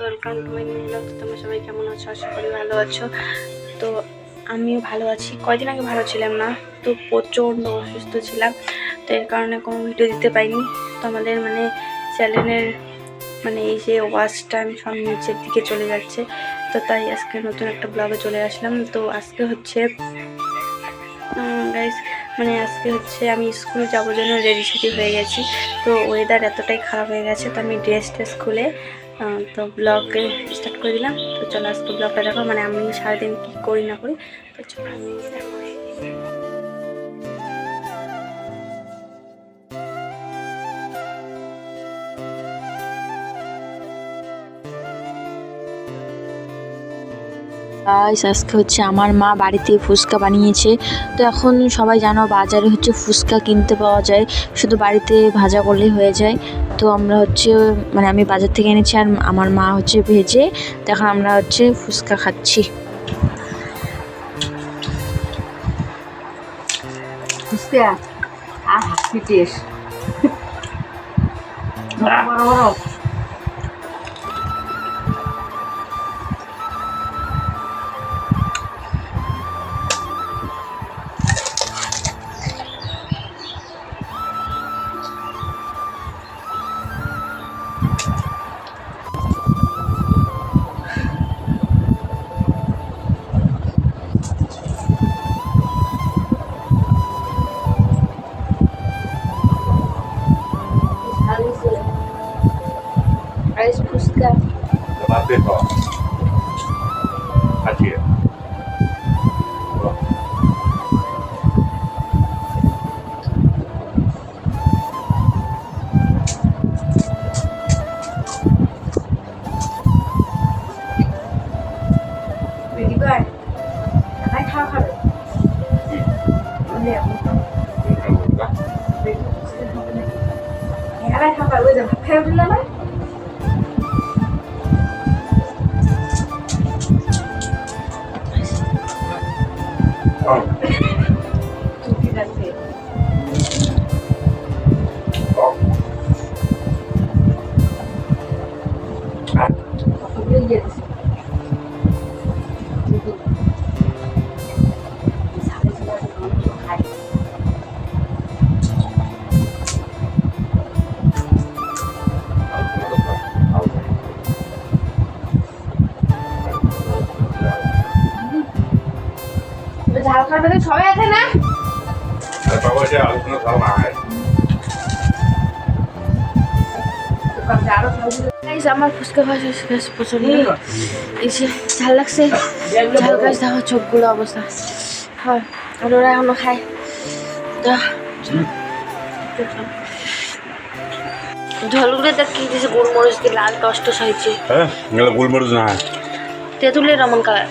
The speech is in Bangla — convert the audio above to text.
Welcome to my blog. তোমরা সবাই কেমন আছো? আশা করি ভালো আছো। তো আমিও ভালো আছি। কয়দিন আগে ভালো ছিলাম না, তো প্রচণ্ড অসুস্থ ছিলাম। তো এর কারণে কোনো ভিডিও দিতে পারিনি। তো আমাদের মানে চ্যানেলের মানে এই যে ওয়াচটা আমি সব নিচের দিকে চলে যাচ্ছে। তো তাই আজকে নতুন একটা ব্লগে চলে আসলাম। তো আজকে হচ্ছে গাইস মানে আজকে হচ্ছে আমি স্কুলে যাওয়ার জন্য রেডি সেডি হয়ে গেছি। তো ওয়েদার এতটাই খারাপ হয়ে গেছে, তো আমি ড্রেস ট্রেস খুলে তো ব্লগে স্টার্ট করে দিলাম। তো চলো আজকে ব্লগটা দেখো মানে আমি সারাদিন কী করি না করি, তো চলো। গাইস আজকে হচ্ছে আমার মা বাড়িতে ফুচকা বানিয়েছে। তো এখন সবাই জানো বাজারে হচ্ছে ফুচকা কিনতে পাওয়া যায়। শুধু বাড়িতে ভাজা করলেই হয়ে যায়। তো আমরা হচ্ছে মানে আমি বাজার থেকে এনেছি আর আমার মা হচ্ছে ভেজে, তো এখন আমরা হচ্ছে ফুচকা খাচ্ছি। ফুচকা? টেস্ট বড় বড়। 对吧？他去。Have you ever? To be that thing. যে ভাত খাই উঠলে না ঠিক আছে ওগুলো দিছে ঝাল খাবে তো সবাই আছে না? আমার ফুচকা শেষ গেছে প্রচণ্ড এই যে। ঝাল লাগছে। ঝাল গাছ দেখো চোখগুলো অবস্থা। হয় আর ওরা এখনও খায়। তো ঝলগুলো কি দিয়েছে গোলমরিচ দিয়ে লাল টস টস হয়েছে nggak gulmur nah. তেঁতুলের রমন কালার.